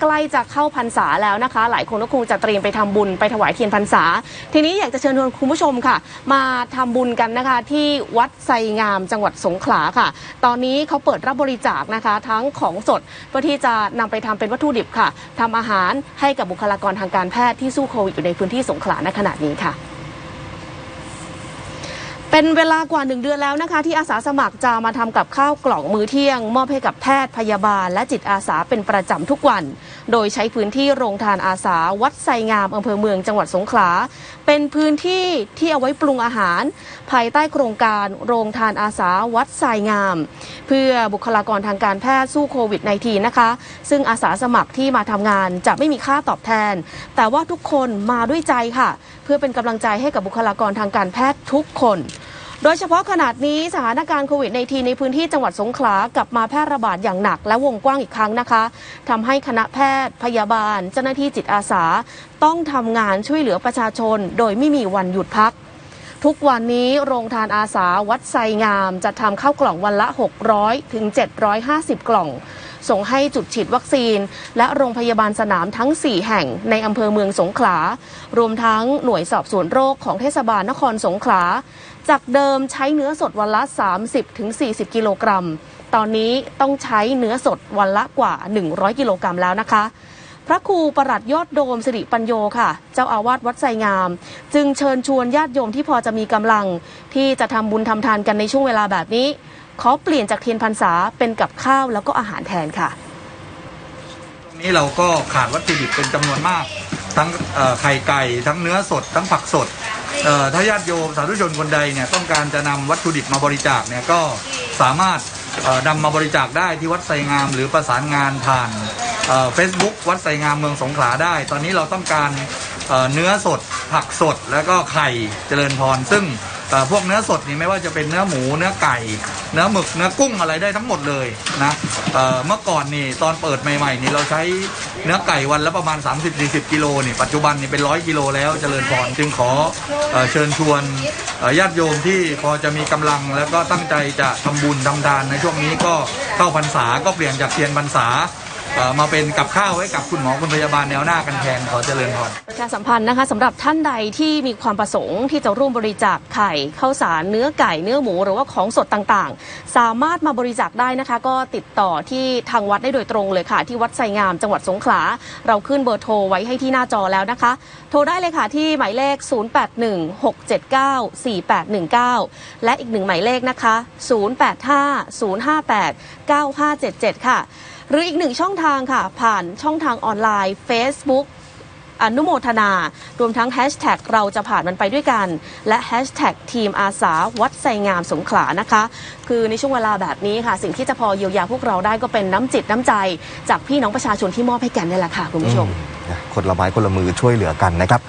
ใกล้จะเข้าพรรษาแล้วนะคะ หลายคนก็คงจะเตรียมไปทำบุญไปถวายเทียนพรรษา ทีนี้อยากจะเชิญชวนคุณผู้ชมค่ะ มาทำบุญกันนะคะ ที่วัดไซงามจังหวัดสงขลาค่ะ ตอนนี้เขาเปิดรับบริจาคนะคะ ทั้งของสดเพื่อที่จะนำไปทำเป็นวัตถุดิบค่ะทำอาหารให้กับบุคลากรทางการแพทย์ที่สู้โควิดอยู่ในพื้นที่สงขลาในขณะนี้ค่ะ เป็นเวลากว่าหนึ่งเดือนแล้วนะคะ ที่อาสาสมัครจะมาทำกับข้าวกล่องมื้อเที่ยง มอบให้กับแพทย์พยาบาล และจิตอาสาเป็นประจำทุกวัน โดยใช้พื้นที่โรงทานอาสาวัดไซงามอำเภอเมืองจังหวัดสงขลา เป็นพื้นที่ที่เอาไว้ปรุงอาหาร ภายใต้โครงการโรงทานอาสาวัดไซงาม เพื่อบุคลากรทางการแพทย์สู้โควิด -19 นะคะ ซึ่งอาสาสมัครที่มาทำงานจะไม่มีค่าตอบแทน แต่ว่าทุกคนมาด้วยใจค่ะ เพื่อเป็นกำลังใจให้กับบุคลากรทางการแพทย์ทุกคน โดยเฉพาะขนาดนี้สถานการณ์โควิดในทีในพื้นที่จังหวัดสงขลากลับมาแพร่ระบาดอย่างหนักและวงกว้างอีกครั้งนะคะทำให้คณะแพทย์ พยาบาล เจ้าหน้าที่จิตอาสา ต้องทำงานช่วยเหลือประชาชน โดยไม่มีวันหยุดพัก ทุกวันนี้โรงทานอาสาวัดไซงามจะทำข้าวกล่องวันละ 600ถึง750 กล่อง ส่งให้จุดฉีดวัคซีน และโรงพยาบาลสนามทั้ง 4 แห่งในอำเภอเมืองสงขลา รวมทั้งหน่วยสอบสวนโรคของเทศบาลนครสงขลา จากเดิมใช้เนื้อสดวันละ 30-40 กิโลกรัม ตอนนี้ต้องใช้เนื้อสดวันละกว่า 100 กิโลกรัมแล้วนะคะพระครูประหลัดยอดโดมสิริปัญโยค่ะ เจ้าอาวาสวัดไซงาม จึงเชิญชวนญาติโยมที่พอจะมีกำลัง ที่จะทำบุญทำทานกันในช่วงเวลาแบบนี้ ขอเปลี่ยนจากเทียนพรรษาเป็นกับข้าวแล้วก็อาหารแทนค่ะ ตรงนี้เราก็ขาดวัตถุดิบเป็นจำนวนมาก ทั้งไข่ไก่ ทั้งเนื้อสด ทั้งผักสดถ้าญาติโยมสาธุชนคนใดเนี่ยต้องการจะนำวัตถุดิบมาบริจาคเนี่ยก็สามารถเอ่อนำมาบริจาคได้ที่วัดไซงาม หรือประสานงานผ่านเฟซบุ๊กวัดไซงามเมืองสงขลาได้ ตอนนี้เราต้องการเนื้อสดผักสดแล้วก็ไข่เจริญพรซึ่ง พวกเนื้อสดนี่ไม่ว่าจะเป็นเนื้อหมูเนื้อไก่ เนื้อหมึกเนื้อกุ้งอะไรได้ทั้งหมดเลยนะเมื่อก่อนนี่ตอนเปิดใหม่ๆนี่เราใช้เนื้อไก่วันละประมาณ 30-40 กิโลนี่ปัจจุบันนี่เป็นร้อยกิโลแล้วเจริญพรจึงขอเอเชิญชวนญาติโยมที่พอจะมีกำลังแล้วก็ตั้งใจจะทำบุญทำทานในช่วงนี้ก็เข้าพรรษาก็เปลี่ยนจากเทียนพรรษา มาเป็นกับข้าวไว้กับคุณหมอคุณพยาบาลแนวหน้ากันแทนขอเจริญพรประชาสัมพันธ์นะคะสำหรับท่านใดที่มีความประสงค์ที่จะร่วมบริจาคไข่ข้าวสารเนื้อไก่เนื้อหมูหรือว่าของสดต่างๆ สามารถมาบริจาคได้นะคะ ก็ติดต่อที่ทางวัดได้โดยตรงเลยค่ะ ที่วัดไซงามจังหวัดสงขลา เราขึ้นเบอร์โทรไว้ให้ที่หน้าจอแล้วนะคะ โทรได้เลยค่ะที่หมายเลข 0816794819 และอีกหนึ่งหมายเลขนะคะ 0850589577 ค่ะ หรืออีกหนึ่งช่องทางค่ะ ผ่านช่องทางออนไลน์ Facebook อนุโมทนา รวมทั้งแฮชแท็กเราจะผ่านมันไปด้วยกัน และแฮชแท็กทีมอาสาวัดไซงามสงขลานะคะ คือในช่วงเวลาแบบนี้ค่ะ สิ่งที่จะพอเยียวยาพวกเราได้ก็เป็นน้ำจิตน้ำใจ จากพี่น้องประชาชนที่มอบให้กันนี่แหละค่ะ คุณผู้ชมคนละไม้คนละมือช่วยเหลือกันนะครับ